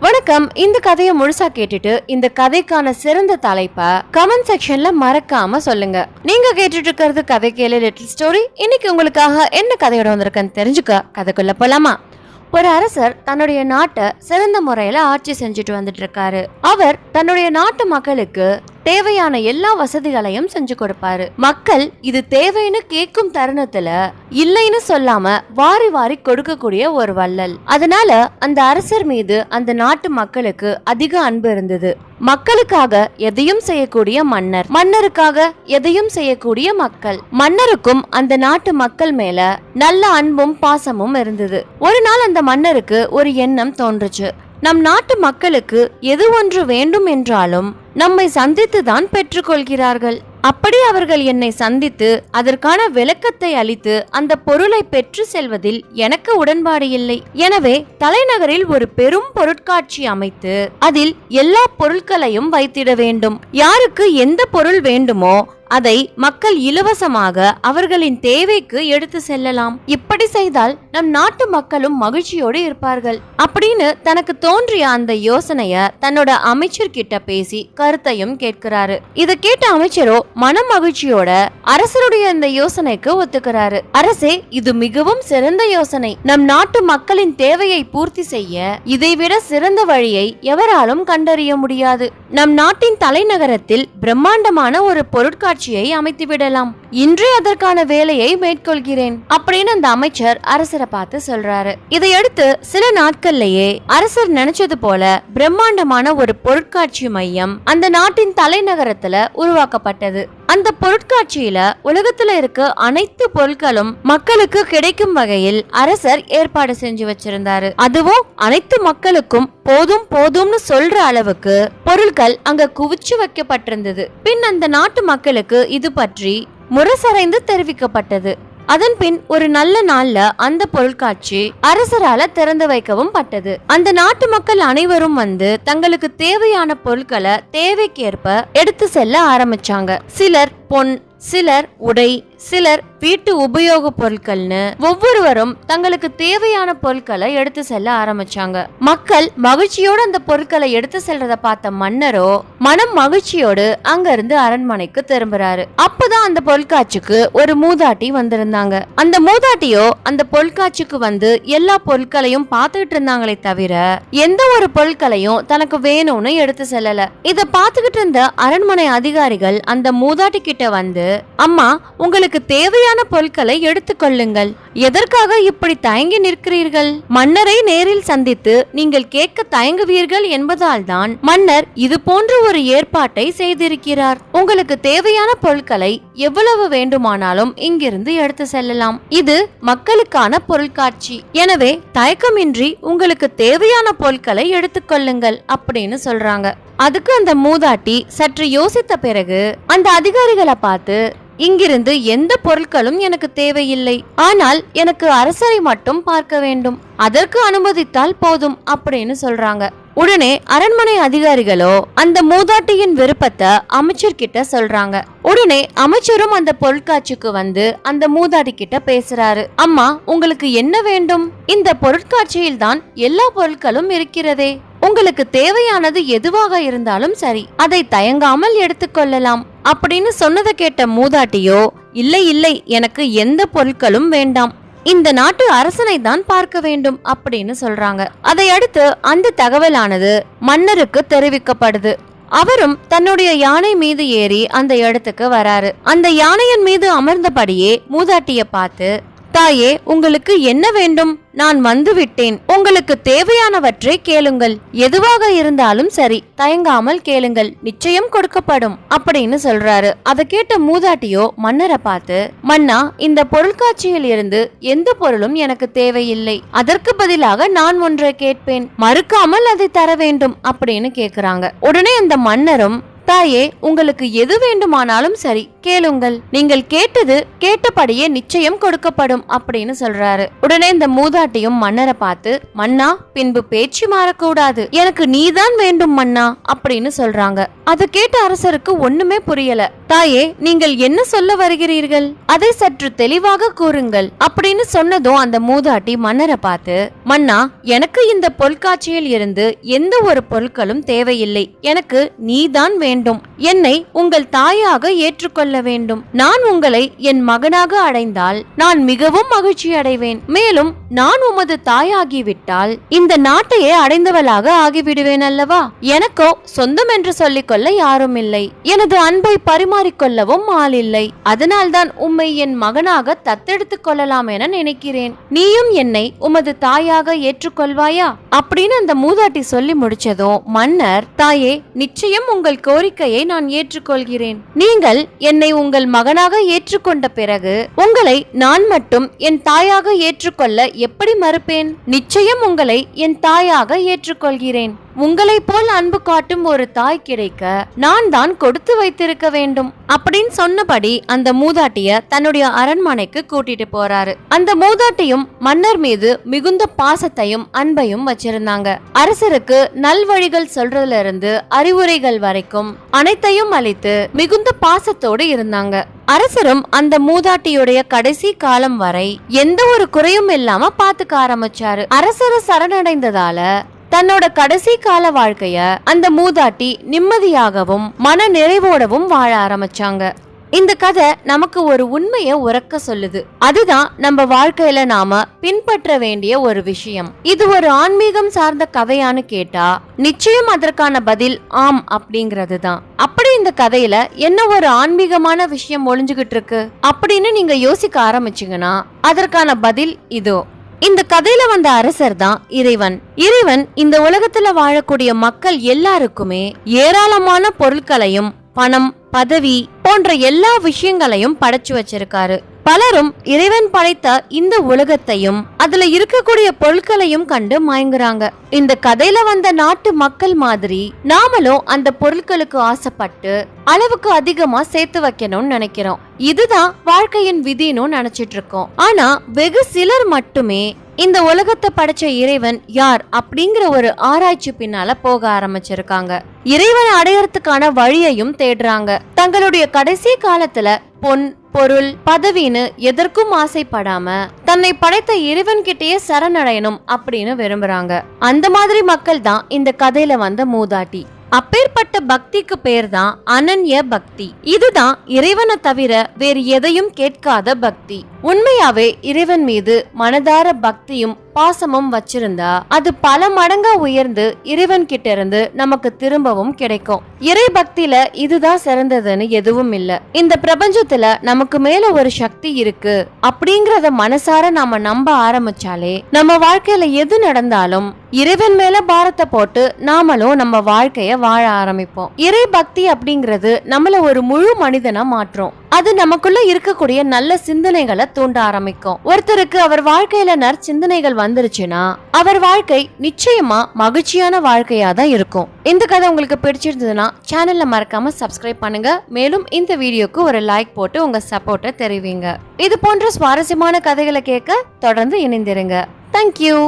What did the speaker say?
வணக்கம். இந்த கதையை முழுசா கேட்டுட்டு இந்த கதைக்கான சிறந்த தலைப்பை கமெண்ட் செக்ஷன்ல மறக்காம சொல்லுங்க. நீங்க கேட்டுட்டு இருக்கிறது கதை கேளு லிட்டில் ஸ்டோரி இன்னைக்கு உங்களுக்காக என்ன கதையோட வந்திருக்குன்னு தெரிஞ்சுக்க கதைக்குள்ள போலாமா? ஒரு அரசர் தன்னுடைய நாட்டை சிறந்த முறையில ஆட்சி செஞ்சுட்டு வந்துட்டு இருக்காரு. அவர் தன்னுடைய நாட்டு மக்களுக்கு தேவையான எல்லா வசதிகளையும் செஞ்சு கொடுப்பாரு. மக்கள் இது தேவைன்னு கேட்கும் தருணத்துல இல்லைன்னு சொல்லாம வாரி வாரி கொடுக்கக்கூடிய ஒரு வள்ளல். அதனால அந்த அரசர் மீது அந்த நாட்டு மக்களுக்கு அதிக அன்பு இருந்தது. மக்களுக்காக எதையும் செய்யக்கூடிய மன்னர். மன்னருக்காக எதையும் செய்யக்கூடிய மக்கள். மன்னருக்கும் அந்த நாட்டு மக்கள் மேல நல்ல அன்பும் பாசமும் இருந்தது. ஒரு நாள் அந்த மன்னருக்கு ஒரு எண்ணம் தோன்றுச்சு. நம் நாட்டு மக்களுக்கு எது ஒன்று வேண்டும் என்றாலும் நம்மை சந்தித்து தான் பெற்றுக்கொள்கிறார்கள். அப்படி அவர்கள் என்னை சந்தித்து அதற்கான விளக்கத்தை அளித்து அந்த பொருளை பெற்று செல்வதில் எனக்கு உடன்பாடு இல்லை. எனவே தலைநகரில் ஒரு பெரும் பொருட்காட்சி அமைத்து அதில் எல்லா பொருட்களையும் வைத்திட வேண்டும். யாருக்கு எந்த பொருள் வேண்டுமோ அதை மக்கள் இலவசமாக அவர்களின் தேவைக்கு எடுத்து செல்லலாம். இப்படி செய்தால் நம் நாட்டு மக்களும் மகிழ்ச்சியோடு இருப்பார்கள். அப்படின்னு தனக்கு தோன்றிய அந்த யோசனைய தன்னோட அமைச்சர் கிட்ட பேசி கருத்தையும் கேட்கிறாரு. இத கேட்ட அமைச்சரோ மன மகிழ்ச்சியோட அரசருடைய இந்த யோசனைக்கு ஒத்துக்கிறாரு. அரசே இது மிகவும் சிறந்த யோசனை. நம் நாட்டு மக்களின் தேவையை பூர்த்தி செய்ய இதைவிட சிறந்த வழியை எவராலும் கண்டறிய முடியாது. நம் நாட்டின் தலைநகரத்தில் பிரம்மாண்டமான ஒரு பொருட்காட்சி அமைத்து விடலாம் இன்றே அதற்கான வேலையை மேற்கொள்கிறேன் அப்படின்னு அந்த அமைச்சர் அரசரை பார்த்து சொல்றாரு. இதையடுத்து சில நாட்கள்லயே அரசர் நினைச்சது போல பிரம்மாண்டமான ஒரு பொருட்காட்சி மையம் அந்த நாட்டின் தலைநகரத்துல உருவாக்கப்பட்டது. அந்த பொருட்காட்சியில உலகத்துல இருக்க அனைத்து பொருட்களும் மக்களுக்கு கிடைக்கும் வகையில் அரசர் ஏற்பாடு செஞ்சு வச்சிருந்தாரு. அதுவும் அனைத்து மக்களுக்கும் போதும் போதும்னு சொல்ற அளவுக்கு பொருட்கள் அங்க குவிச்சு வைக்கப்பட்டிருந்தது. பின் அந்த நாட்டு மக்களுக்கு இது பற்றி முரசறைந்து தெரிவிக்கப்பட்டது. அதன் பின் ஒரு நல்ல நாள்ல அந்த பொருட்காட்சி அரசரால திறந்து வைக்கவும் பட்டது. அந்த நாட்டு மக்கள் அனைவரும் வந்து தங்களுக்கு தேவையான பொருட்களை தேவைக்கேற்ப எடுத்து செல்ல ஆரம்பிச்சாங்க. சிலர் பொன் சிலர் உடை சிலர் வீட்டு உபயோக பொருட்கள்னு ஒவ்வொருவரும் தங்களுக்கு தேவையான பொருட்களை எடுத்து செல்ல ஆரம்பிச்சாங்க. மக்கள் மகிழ்ச்சியோடு அந்த பொருட்களை எடுத்து செல்றத பார்த்த மன்னரோ மனம் மகிழ்ச்சியோடு அங்க இருந்து அரண்மனைக்கு திரும்புறாரு. அப்பதான் அந்த பொருட்காட்சிக்கு ஒரு மூதாட்டி வந்திருந்தாங்க. அந்த மூதாட்டியோ அந்த பொருட்காட்சிக்கு வந்து எல்லா பொருட்களையும் பார்த்துக்கிட்டு இருந்தாங்களே தவிர எந்த ஒரு பொருட்களையும் தனக்கு வேணும்னு எடுத்து செல்லல. இத பார்த்துக்கிட்டு இருந்த அரண்மனை அதிகாரிகள் அந்த மூதாட்டி கிட்ட வந்து அம்மா உங்களுக்கு உங்களுக்கு தேவையான பொருட்களை எடுத்துக்கொள்ளுங்கள் எதற்காக இப்படி தயங்கி நிற்கிறீர்கள்? மன்னரை நேரில் சந்தித்து நீங்கள் கேட்க தயங்குவீர்கள் என்பதால் தான் மன்னர் இது போன்ற ஒரு ஏற்பாட்டை செய்திருக்கிறார். உங்களுக்கு தேவையான பொருட்களை எவ்வளவு வேண்டுமானாலும் இங்கிருந்து எடுத்து செல்லலாம். இது மக்களுக்கான பொருட்காட்சி. எனவே தயக்கமின்றி உங்களுக்கு தேவையான பொருட்களை எடுத்துக்கொள்ளுங்கள் அப்படின்னு சொல்றாங்க. அதுக்கு அந்த மூதாட்டி சற்று யோசித்த பிறகு அந்த அதிகாரிகளை பார்த்து இங்கிருந்து எந்த பொருட்களும் எனக்கு தேவையில்லை. ஆனால் எனக்கு அரசரை மட்டும் பார்க்க வேண்டும். அதற்கு அனுமதித்தால் போதும் அப்படின்னு சொல்றாங்க. உடனே அரண்மனை அதிகாரிகளோ அந்த மூதாட்டியின் விருப்பத்தை அமைச்சர் கிட்ட சொல்றாங்க. உடனே அமைச்சரும் அந்த பொருட்காட்சிக்கு வந்து அந்த மூதாட்டி கிட்ட பேசுறாரு. அம்மா உங்களுக்கு என்ன வேண்டும்? இந்த பொருட்காட்சியில் தான் எல்லா பொருட்களும் இருக்கிறதே. உங்களுக்கு தேவையானது எதுவாக இருந்தாலும் சரி அதை தயங்காமல் எடுத்துக்கொள்ளலாம் அப்படின்னு சொன்னதை கேட்ட மூதாட்டியோ இல்லை இல்லை எனக்கு எந்த பொருட்களும் வேண்டாம். இந்த நாட்டு அரசனை தான் பார்க்க வேண்டும் அப்படின்னு சொல்றாங்க. அதை அடுத்து அந்த தகவலானது மன்னருக்கு தெரிவிக்கப்படுது. அவரும் தன்னுடைய யானை மீது ஏறி அந்த இடத்துக்கு வராரு. அந்த யானையின் மீது அமர்ந்தபடியே மூதாட்டிய பார்த்து தாயே உங்களுக்கு என்ன வேண்டும்? நான் வந்துவிட்டேன். உங்களுக்கு தேவையானவற்றை கேளுங்கள். எதுவாக இருந்தாலும் சரி தயங்காமல் கேளுங்கள். நிச்சயம் கொடுக்கப்படும் அப்படின்னு சொல்றாரு. அதை கேட்ட மூதாட்டியோ மன்னரை பார்த்து மன்னா இந்த பொருட்காட்சியில் இருந்து எந்த பொருளும் எனக்கு தேவையில்லை. அதற்கு பதிலாக நான் ஒன்றை கேட்பேன். மறுக்காமல் அதை தர வேண்டும் அப்படின்னு கேக்குறாங்க. உடனே அந்த மன்னரும் தாயே உங்களுக்கு எது வேண்டுமானாலும் சரி கேளுங்கள். நீங்கள் கேட்டது கேட்டபடியே நிச்சயம் கொடுக்கப்படும் அப்படின்னு சொல்றாரு. உடனே இந்த மூதாட்டியும் மன்னரை பார்த்து மன்னா பின்பு பேச்சு மாறக்கூடாது. எனக்கு நீதான் வேண்டும் மன்னா அப்படின்னு சொல்றாங்க. அதை கேட்ட அரசருக்கு ஒண்ணுமே புரியல. தாயே நீங்கள் என்ன சொல்ல வருகிறீர்கள்? அதை சற்று தெளிவாக கூறுங்கள். அப்படின்னு சொன்னதும் அந்த மூதாட்டி மன்னரை பார்த்து மன்னா எனக்கு இந்த பொருட்காட்சியில் இருந்து எந்த ஒரு பொருட்களும் தேவையில்லை. எனக்கு நீதான் வேண்டும். என்னை உங்கள் தாயாக ஏற்றுக்கொள்ள வேண்டும் நான் உங்களை என் மகனாக அடைந்தால் நான் மிகவும் மகிழ்ச்சி அடைவேன். மேலும் நான் உமது தாயாகிவிட்டால் இந்த நாட்டையே அடைந்தவளாக ஆகிவிடுவேன் அல்லவா? எனக்கோ சொந்தம் என்று சொல்லிக்கொள்ள யாரும் இல்லை. எனது அன்பை பரிமாறிக்கொள்ளவும் ஆள் இல்லை. அதனால்தான் உம்மை என் மகனாக தத்தெடுத்துக் கொள்ளலாம் என நினைக்கிறேன். நீயும் என்னை உமது தாயாக ஏற்றுக்கொள்வாயா? அப்படின்னு அந்த மூதாட்டி சொல்லி முடிச்சதும் மன்னர் தாயே நிச்சயம் உங்கள் கோரிக்கையை நான் ஏற்றுக்கொள்கிறேன். நீங்கள் என்னை உங்கள் மகனாக ஏற்றுக்கொண்ட பிறகு உங்களை நான் மட்டும் என் தாயாக ஏற்றுக்கொள்ள எப்படி மறுப்பேன்? நிச்சயம் உங்களை என் தாயாக ஏற்றுக்கொள்கிறேன். உங்களைப் போல் அன்பு காட்டும் ஒரு தாய் கிடைக்க நான் தான் கொடுத்து வைத்திருக்க வேண்டும் அப்படின்னு சொன்னபடி அந்த மூதாட்டிய தன்னுடைய அரண்மனைக்கு கூட்டிட்டு போறாரு. அந்த மூதாட்டியும் மன்னர் மீது மிகுந்த பாசத்தையும் அன்பையும் வச்சிருந்தாங்க. அரசருக்கு நல்வழிகள் சொல்றதுல இருந்து அறிவுரைகள் வரைக்கும் அனைத்தையும் அளித்து மிகுந்த பாசத்தோடு இருந்தாங்க. அரசரும் அந்த மூதாட்டியுடைய கடைசி காலம் வரை எந்த ஒரு குறையும் இல்லாம பாத்துக்க ஆரம்பிச்சாரு. அரசர் சரணடைந்ததால தன்னோட கடைசி கால வாழ்க்கைய அந்த மூதாட்டி நிம்மதியாகவும் மன நிறைவோடவும் வாழ ஆரம்பிச்சாங்க. இந்த கதை நமக்கு ஒரு உண்மையை உறக்க சொல்லுது. அதுதான் நம்ம வாழ்க்கையில நாம பின்பற்ற வேண்டிய ஒரு விஷயம். இது ஒரு ஆன்மீகம் சார்ந்த கதையான்னு கேட்டா நிச்சயம் அதற்கான பதில் ஆம் அப்படிங்கிறது தான் அப்படி இந்த கதையில என்ன ஒரு ஆன்மீகமான விஷயம் ஒளிஞ்சுகிட்டு இருக்கு? அப்படின்னு நீங்க யோசிக்க ஆரம்பிச்சீங்கன்னா அதற்கான பதில் இதோ. இந்த கதையில வந்த அரசர் தான் இறைவன். இறைவன் இந்த உலகத்துல வாழக்கூடிய மக்கள் எல்லாருக்குமே ஏராளமான பொருட்களையும் பணம் பதவி போன்ற எல்லா விஷயங்களையும் படைச்சு வச்சிருக்காரு. பலரும் இறைவன் படைத்த இந்த உலகத்தையும் அதுல இருக்கக்கூடிய பொருட்களையும் கண்டு மயங்குறாங்க. இந்த கதையில வந்த நாட்டு மக்கள் மாதிரி நாமளும் அந்த பொருட்களுக்கு ஆசைப்பட்டு அளவுக்கு அதிகமா சேர்த்து வைக்கணும்னு நினைக்கிறோம். இதுதான் வாழ்க்கையின் விதின்னு நினைச்சிட்டு இருக்கோம் ஆனா வெகு சிலர் மட்டுமே இந்த உலகத்தை படைச்ச இறைவன் யார் அப்படிங்கிற ஒரு ஆராய்ச்சி பின்னால போக ஆரம்பிச்சிருக்காங்க. இறைவனை அடையறதுக்கான வழியையும் தேடுறாங்க. தங்களுடைய கடைசி காலத்துல பொன் பொருள் பதவின்னு எதற்கும் ஆசைப்படாம தன்னை படைத்த இறைவன் கிட்டேயே சரணடையணும் அப்படின்னு விரும்புறாங்க. அந்த மாதிரி மக்கள் தான் இந்த கதையில வந்த மூதாட்டி. அப்பேற்பட்ட பக்திக்கு பேர் தான் அனன்ய பக்தி. இதுதான் இறைவனை தவிர வேறு எதையும் கேட்காத பக்தி. உண்மையாவே இறைவன் மீது மனதார பக்தியும் பாசமும் வச்சிருந்தா அது பல மடங்கா உயர்ந்து இறைவன் கிட்ட இருந்து நமக்கு திரும்பவும் கிடைக்கும். இறை பக்தியில இதுதான் சிறந்ததுன்னு எதுவும் இல்ல. இந்த பிரபஞ்சத்துல நமக்கு மேல ஒரு சக்தி இருக்கு அப்படிங்கறத மனசார நாம நம்ப ஆரம்பிச்சாலே நம்ம வாழ்க்கையில எது நடந்தாலும் இறைவன் மேல பாரத்தை போட்டு நாமளும் நம்ம வாழ்க்கைய வாழ ஆரம்பிப்போம். இறை பக்தி அப்படிங்கிறது நம்மள ஒரு முழு மனிதனா மாற்றும். அது நமக்குள்ள இருக்கக்கூடிய நல்ல சிந்தனைகளை தூண்ட ஆரம்பிக்கும். ஒருத்தருக்கு அவர் வாழ்க்கையில நற்சிந்தனைகள் வந்துருச்சுன்னா அவர் வாழ்க்கை நிச்சயமா மகிழ்ச்சியான வாழ்க்கையா தான் இருக்கும். இந்த கதை உங்களுக்கு பிடிச்சிருந்ததுன்னா சேனல்ல மறக்காம சப்ஸ்கிரைப் பண்ணுங்க. மேலும் இந்த வீடியோக்கு ஒரு லைக் போட்டு உங்க சப்போர்ட்டை தெரிவிங்க. இது போன்ற சுவாரஸ்யமான கதைகளை கேட்க தொடர்ந்து இணைந்திருங்க. தேங்க்யூ